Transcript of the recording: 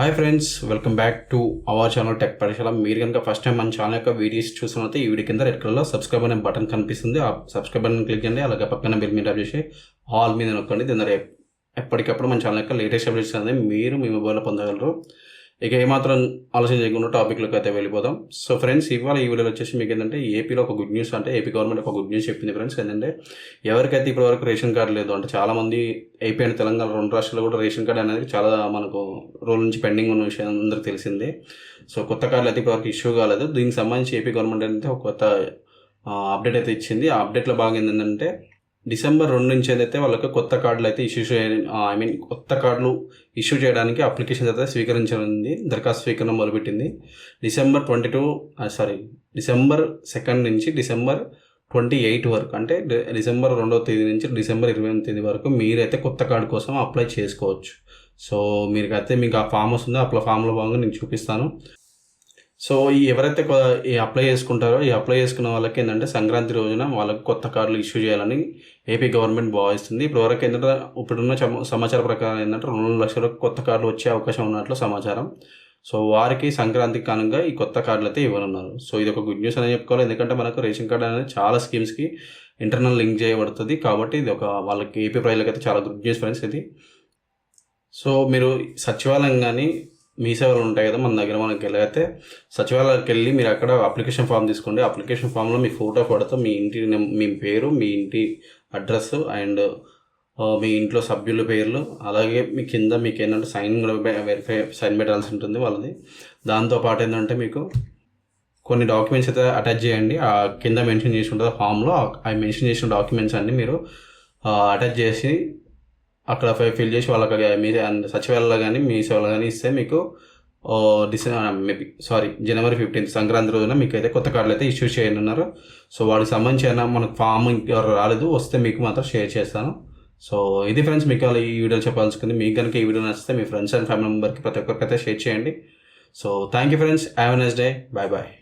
Hi friends welcome back to our channel tech పరిశీలన మీరు కనుక ఫస్ట్ టైం మన ఛానల్ యొక్క వీడియోస్ చూసినట్లయితే ఈ వీడియో కింద రెడ్ కలర్లో సబ్స్క్రైబ్ అనే బటన్ కనిపిస్తుంది. ఆ సబ్స్క్రైబ్ బటన్ క్లిక్ చేయండి అలాగే పక్కన బిల్ మీద చేసి ఆల్ మీద నొక్కండి. దీని ద్వారా ఎప్పటికప్పుడు మన ఛానల్ యొక్క లేటెస్ట్ అప్డేట్స్ అనేది మీరు మీ మొబైల్లో పొందగలరు. ఇక ఏమాత్రం ఆలోచన చేయకుండా టాపిక్లోకి అయితే వెళ్ళిపోదాం. సో ఫ్రెండ్స్ ఇవాళ ఈ వీడియోలో వచ్చేసి మీకు ఏంటంటే ఏపీలో ఒక గుడ్ న్యూస్ అంటే ఏపీ గవర్నమెంట్ ఒక గుడ్ న్యూస్ చెప్పింది ఫ్రెండ్స్. ఏంటంటే ఎవరికైతే ఇప్పటివరకు రేషన్ కార్డు లేదు అంటే చాలామంది ఏపీ అండ్ తెలంగాణ రెండు రాష్ట్రాల్లో కూడా రేషన్ కార్డు అనేది చాలా మనకు రోజుల నుంచి పెండింగ్ ఉన్న విషయం అందరికీ తెలిసిందే. సో కొత్త కార్డులు అయితే ఇప్పటివరకు ఇష్యూ కాలేదు. దీనికి సంబంధించి ఏపీ గవర్నమెంట్ అయితే ఒక కొత్త అప్డేట్ అయితే ఇచ్చింది. ఆ అప్డేట్లో భాగం ఏంటంటే డిసెంబర్ రెండు నుంచి ఏదైతే వాళ్ళకి కొత్త కార్డులు అయితే ఇష్యూ చేయ ఐ మీన్ కొత్త కార్డులు ఇష్యూ చేయడానికి అప్లికేషన్ అయితే స్వీకరించనుంది దరఖాస్తు స్వీకరణ మొదలుపెట్టింది. December twenty two sorry December second నుంచి డిసెంబర్ ట్వంటీ ఎయిట్ వరకు అంటే డిసెంబర్ రెండవ తేదీ నుంచి డిసెంబర్ ఇరవై ఎనిమిది తేదీ వరకు మీరైతే కొత్త కార్డు కోసం అప్లై చేసుకోవచ్చు. సో మీరైతే మీకు ఆ ఫామ్ వస్తుంది అప్లై ఫామ్లో భాగంగా నేను చూపిస్తాను. సో ఈ ఎవరైతే ఈ అప్లై చేసుకుంటారో ఈ అప్లై చేసుకున్న వాళ్ళకి ఏంటంటే సంక్రాంతి రోజున వాళ్ళకి కొత్త కార్డులు ఇష్యూ చేయాలని ఏపీ గవర్నమెంట్ భావిస్తుంది. ఇప్పుడు వరకు ఏంటంటే ఇప్పుడున్న సమాచారం ప్రకారం ఏంటంటే రెండు లక్షల కొత్త కార్డులు వచ్చే అవకాశం ఉన్నట్లు సమాచారం. సో వారికి సంక్రాంతికి కారణంగా ఈ కొత్త కార్డులు అయితే ఇవ్వనున్నారు. సో ఇది ఒక గుడ్ న్యూస్ అని చెప్పుకోవాలి. ఎందుకంటే మనకు రేషన్ కార్డు అనేది చాలా స్కీమ్స్కి ఇంటర్నల్ లింక్ చేయబడుతుంది కాబట్టి ఇది ఒక వాళ్ళకి ఏపీ ప్రజలకైతే అయితే చాలా గుడ్ న్యూస్ ఫ్రెండ్స్ ఇది. సో మీరు సచివాలయం కానీ మీ సేవలు ఉంటాయి కదా మన దగ్గర మనకి వెళ్ళైతే సచివాలయానికి వెళ్ళి మీరు అక్కడ అప్లికేషన్ ఫామ్ తీసుకోండి. అప్లికేషన్ ఫామ్లో మీ ఫోటో పడుతూ మీ ఇంటి మీ పేరు మీ ఇంటి అడ్రస్ అండ్ మీ ఇంట్లో సభ్యుల పేర్లు అలాగే మీ కింద మీకు ఏంటంటే సైన్ కూడా వెరిఫై సైన్ పెట్టాల్సి ఉంటుంది వాళ్ళది. దాంతోపాటు ఏంటంటే మీకు కొన్ని డాక్యుమెంట్స్ అయితే అటాచ్ చేయండి. ఆ కింద మెన్షన్ చేసి ఉంటుంది ఫామ్లో ఆ మెన్షన్ చేసిన డాక్యుమెంట్స్ అన్నీ మీరు అటాచ్ చేసి అక్కడ ఫిల్ చేసి వాళ్ళకి మీ సచివాలయంలో కానీ మీ సేవలో కానీ ఇస్తే మీకు డిసెంబర్ మేబీ సారీ జనవరి ఫిఫ్టీన్త్ సంక్రాంతి రోజున మీకు అయితే కొత్త కార్డులు అయితే ఇష్యూ చేయనున్నారు. సో వాడికి సంబంధించి అయినా మనకు ఫామ్ ఎవరు రాలేదు వస్తే మీకు మాత్రం షేర్ చేస్తాను. సో ఇది ఫ్రెండ్స్ మీకు అలా ఈ వీడియో చెప్పాల్సుకుంది మీకు కనుక ఈ వీడియో నచ్చితే మీ ఫ్రెండ్స్ అండ్ ఫ్యామిలీ మెంబర్కి ప్రతి ఒక్కరికి అయితే షేర్ చేయండి. So thank you friends. Have nice day. Bye bye.